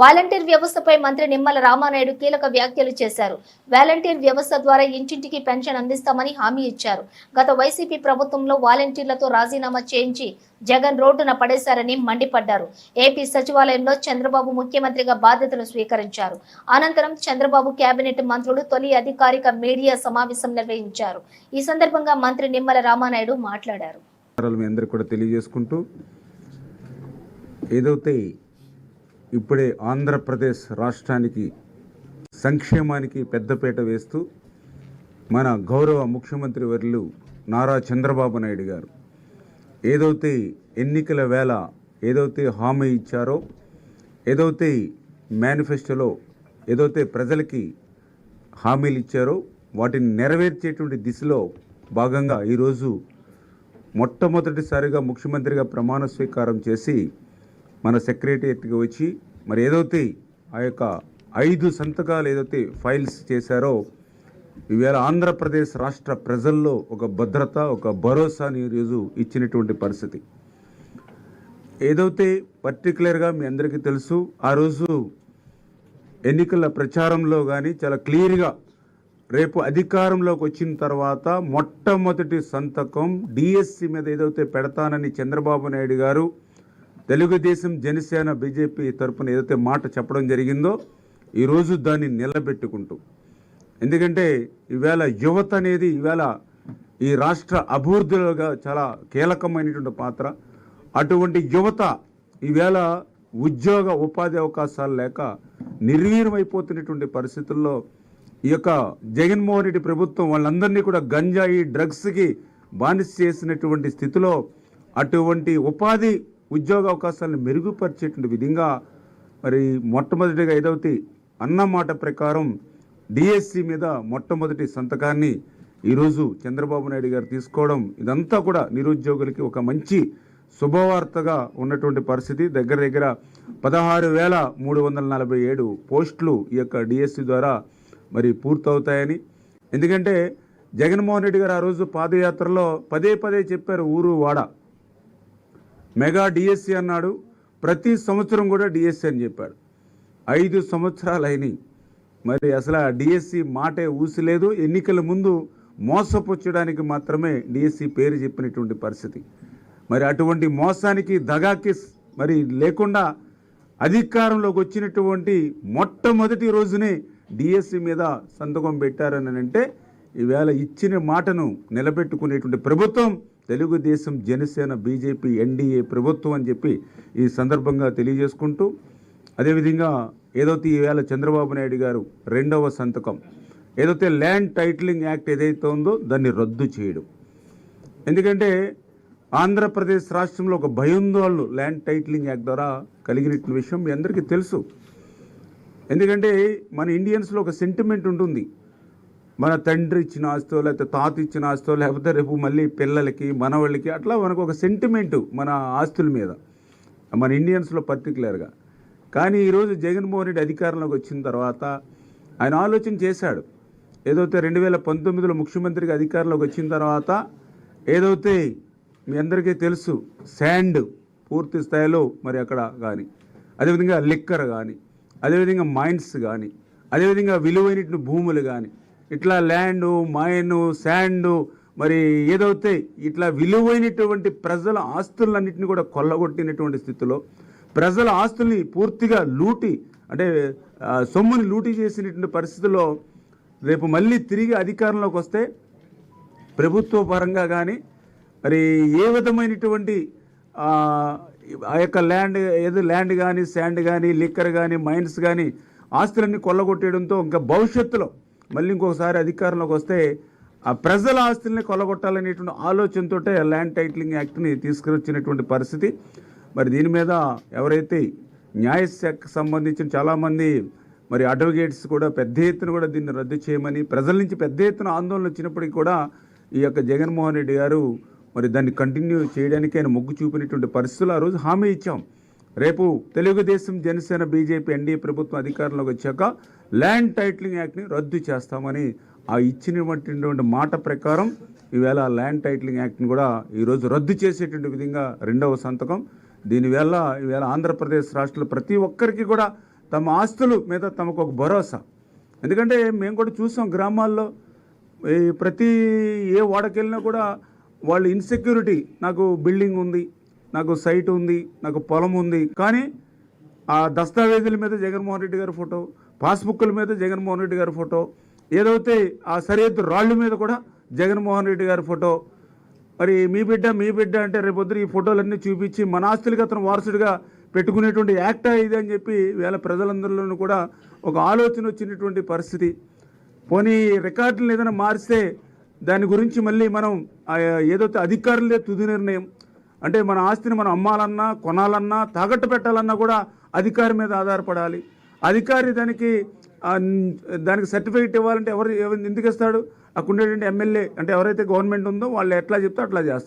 Volunteer వ్యవస్థపై మంత్రి నిమ్మల రామానాయుడు కీలక వ్యాఖ్యలు చేశారు. వాలంటీర్ వ్యవస్థ ద్వారా ఇంటింటికి పెన్షన్ అందిస్తామని హామీ ఇచ్చారు. గత వైసీపీ ప్రభుత్వంలో వాలంటీర్లతో రాజీనామా చేయించి జగన్ రోడ్డున పడేశారని మండిపడ్డారు. ఏపీ సచివాలయంలో చంద్రబాబు ముఖ్యమంత్రిగా బాధ్యతలు స్వీకరించారు. అనంతరం చంద్రబాబు కేబినెట్ మంత్రులు తొలి అధికారిక మీడియా సమావేశం నిర్వహించారు. ఈ సందర్భంగా మంత్రి నిమ్మల రామానాయుడు మాట్లాడారు. మీ కూడా తెలియజేసుకుంటూ ఏదైతే ఇప్పుడే ఆంధ్రప్రదేశ్ రాష్ట్రానికి సంక్షేమానికి పెద్దపీట వేస్తూ మన గౌరవ ముఖ్యమంత్రి వర్యులు నారా చంద్రబాబు నాయుడు గారు ఏదైతే ఎన్నికల వేళ ఏదైతే హామీ ఇచ్చారో ఏదైతే మేనిఫెస్టోలో ఏదైతే ప్రజలకి హామీలు ఇచ్చారో వాటిని నెరవేర్చేటువంటి దిశలో భాగంగా ఈరోజు మొట్టమొదటిసారిగా ముఖ్యమంత్రిగా ప్రమాణ స్వీకారం చేసి మన సెక్రటరియట్కి వచ్చి మరి ఏదైతే ఆ యొక్క ఐదు సంతకాలు ఏదైతే ఫైల్స్ చేశారో ఈవేళ ఆంధ్రప్రదేశ్ రాష్ట్ర ప్రజల్లో ఒక భద్రత ఒక భరోసాని ఈరోజు ఇచ్చినటువంటి పరిస్థితి. ఏదైతే పర్టికులర్గా మీ అందరికీ తెలుసు ఆ రోజు ఎన్నికల ప్రచారంలో కానీ చాలా క్లియర్గా రేపు అధికారంలోకి వచ్చిన తర్వాత మొట్టమొదటి సంతకం డిఎస్సి మీద ఏదైతే పెడతానని చంద్రబాబు నాయుడు గారు తెలుగుదేశం జనసేన బీజేపీ తరపున ఏదైతే మాట చెప్పడం జరిగిందో ఈరోజు దాన్ని నిలబెట్టుకుంటూ. ఎందుకంటే ఈవేళ యువత అనేది ఈవేళ ఈ రాష్ట్ర అభివృద్ధిలోగా చాలా కీలకమైనటువంటి పాత్ర. అటువంటి యువత ఈవేళ ఉద్యోగ ఉపాధి అవకాశాలు లేక నిర్వీర్యమైపోతున్నటువంటి పరిస్థితుల్లో ఈ యొక్క జగన్మోహన్ రెడ్డి ప్రభుత్వం వాళ్ళందరినీ కూడా గంజాయి డ్రగ్స్కి బానిస చేసినటువంటి స్థితిలో అటువంటి ఉపాధి ఉద్యోగ అవకాశాలను మెరుగుపరిచేటువంటి విధంగా మరి మొట్టమొదటిగా ఏదైతే అన్నమాట ప్రకారం డిఎస్సి మీద మొట్టమొదటి సంతకాన్ని ఈరోజు చంద్రబాబు నాయుడు గారు తీసుకోవడం ఇదంతా కూడా నిరుద్యోగులకి ఒక మంచి శుభవార్తగా ఉన్నటువంటి పరిస్థితి. దగ్గర దగ్గర పదహారు వేల మూడు వందల నలభై ఏడు పోస్టులు ఈ యొక్క డిఎస్సి ద్వారా మరి పూర్తవుతాయని. ఎందుకంటే జగన్మోహన్ రెడ్డి గారు ఆ రోజు పాదయాత్రలో పదే పదే చెప్పారు ఊరు వాడ. మెగా డిఎస్సి అన్నాడు. ప్రతి సంవత్సరం కూడా డిఎస్సి అని చెప్పాడు. ఐదు సంవత్సరాలు అయినాయి మరి అసలు ఆ డిఎస్సి మాటే ఊసిలేదు. ఎన్నికల ముందు మోసపుచ్చడానికి మాత్రమే డిఎస్సి పేరు చెప్పినటువంటి పరిస్థితి. మరి అటువంటి మోసానికి దగాకి మరి లేకుండా అధికారంలోకి వచ్చినటువంటి మొట్టమొదటి రోజునే డిఎస్సి మీద సంతకం పెట్టారని అంటే ఈవేళ ఇచ్చిన మాటను నిలబెట్టుకునేటువంటి ప్రభుత్వం తెలుగుదేశం జనసేన బీజేపీ ఎన్డీఏ ప్రభుత్వం అని చెప్పి ఈ సందర్భంగా తెలియజేసుకుంటూ అదేవిధంగా ఏదైతే ఈవేళ చంద్రబాబు నాయుడు గారు రెండవ సంతకం. ఏదైతే ల్యాండ్ టైటిలింగ్ యాక్ట్ ఏదైతే ఉందో దాన్ని రద్దు చేయడం. ఎందుకంటే ఆంధ్రప్రదేశ్ రాష్ట్రంలో ఒక భయోందోళన ల్యాండ్ టైటిలింగ్ యాక్ట్ ద్వారా కలిగిన విషయం మీ అందరికీ తెలుసు. ఎందుకంటే మన ఇండియన్స్లో ఒక సెంటిమెంట్ ఉంటుంది. మన తండ్రి ఇచ్చిన ఆస్తో లేకపోతే తాత ఇచ్చిన ఆస్తో లేకపోతే రేపు మళ్ళీ పిల్లలకి మనవాళ్ళకి అట్లా మనకు ఒక సెంటిమెంట్ మన ఆస్తుల మీద. మన ఇండియన్స్లో పర్టికులర్గా కానీ ఈరోజు జగన్మోహన్ రెడ్డి అధికారంలోకి వచ్చిన తర్వాత ఆయన ఆలోచన చేశాడు. ఏదైతే రెండు వేల పంతొమ్మిదిలో ముఖ్యమంత్రిగా అధికారంలోకి వచ్చిన తర్వాత ఏదైతే మీ అందరికీ తెలుసు శాండ్ పూర్తి స్థాయిలో మరి అక్కడ కానీ అదేవిధంగా లిక్కర్ కానీ అదేవిధంగా మైన్స్ కానీ అదేవిధంగా విలువైన భూములు కానీ ఇట్లా ల్యాండ్ మైన్ శాండ్ మరి ఏదైతే ఇట్లా విలువైనటువంటి ప్రజల ఆస్తులన్నింటినీ కూడా కొల్లగొట్టినటువంటి స్థితిలో ప్రజల ఆస్తుల్ని పూర్తిగా లూటి అంటే సొమ్ముని లూటి చేసినటువంటి పరిస్థితుల్లో రేపు మళ్ళీ తిరిగి అధికారంలోకి వస్తే ప్రభుత్వ పరంగా కానీ మరి ఏ విధమైనటువంటి ఆ, ఆ యొక్క ల్యాండ్ ఏదో ల్యాండ్ కానీ శాండ్ కానీ లిక్కర్ కానీ మైన్స్ కానీ ఆస్తులన్నీ కొల్లగొట్టేయడంతో ఇంకా భవిష్యత్తులో మళ్ళీ ఇంకొకసారి అధికారంలోకి వస్తే ఆ ప్రజల ఆస్తుల్ని కొలగొట్టాలనేటువంటి ఆలోచనతో ల్యాండ్ టైటిలింగ్ యాక్ట్ని తీసుకొచ్చినటువంటి పరిస్థితి. మరి దీని మీద ఎవరైతే న్యాయశాఖకు సంబంధించిన చాలామంది మరి అడ్వకేట్స్ కూడా పెద్ద ఎత్తున కూడా దీన్ని రద్దు చేయమని ప్రజల నుంచి పెద్ద ఎత్తున ఆందోళన వచ్చినప్పటికీ కూడా ఈ యొక్క జగన్మోహన్ రెడ్డి గారు మరి దాన్ని కంటిన్యూ చేయడానికి ఆయన మొగ్గు చూపినటువంటి పరిస్థితులు ఆ రోజు హామీ ఇచ్చాం. రేపు తెలుగుదేశం జనసేన బీజేపీ ఎన్డీఏ ప్రభుత్వం అధికారంలోకి వచ్చాక ల్యాండ్ టైటిలింగ్ యాక్ట్ని రద్దు చేస్తామని ఆ ఇచ్చినటువంటి మాట ప్రకారం ఈవేళ ల్యాండ్ టైటిలింగ్ యాక్ట్ని కూడా ఈరోజు రద్దు చేసేటువంటి విధంగా రెండవ సంతకం. దీనివల్ల ఈవేళ ఆంధ్రప్రదేశ్ రాష్ట్రంలో ప్రతి ఒక్కరికి కూడా తమ ఆస్తులు మీద తమకు ఒక భరోసా. ఎందుకంటే మేము కూడా చూసాం గ్రామాల్లో ఈ ప్రతి ఏ వాడకెళ్ళినా కూడా వాళ్ళు ఇన్సెక్యూరిటీ నాకు బిల్డింగ్ ఉంది నాకు సైట్ ఉంది నాకు పొలం ఉంది. కానీ ఆ దస్తావేజుల మీద జగన్మోహన్ రెడ్డి గారి ఫోటో పాస్బుక్ల మీద జగన్మోహన్ రెడ్డి గారి ఫోటో ఏదైతే ఆ సరిహద్దు రాళ్ళ మీద కూడా జగన్మోహన్ రెడ్డి గారి ఫోటో మరి మీ బిడ్డ మీ బిడ్డ అంటే రేపొద్దు ఈ ఫోటోలన్నీ చూపించి మన ఆస్తులకి అతను వారసుడిగా పెట్టుకునేటువంటి యాక్టా ఇది అని చెప్పి వేళ ప్రజలందరిలోనూ కూడా ఒక ఆలోచన వచ్చినటువంటి పరిస్థితి. పోనీ రికార్డులను ఏదైనా మారిస్తే దాని గురించి మళ్ళీ మనం ఏదైతే అధికారులే తుది నిర్ణయం అంటే మన ఆస్తిని మనం అమ్మాలన్నా కొనాలన్నా తాకట్టు పెట్టాలన్నా కూడా అధికారి మీద ఆధారపడాలి. అధికారి దానికి దానికి సర్టిఫికేట్ ఇవ్వాలంటే ఎవరు ఎవరు ఎందుకు ఇస్తాడు? అక్కడ ఉండేటువంటి ఎమ్మెల్యే అంటే ఎవరైతే గవర్నమెంట్ ఉందో వాళ్ళు ఎట్లా చెప్తే అట్లా చేస్తాడు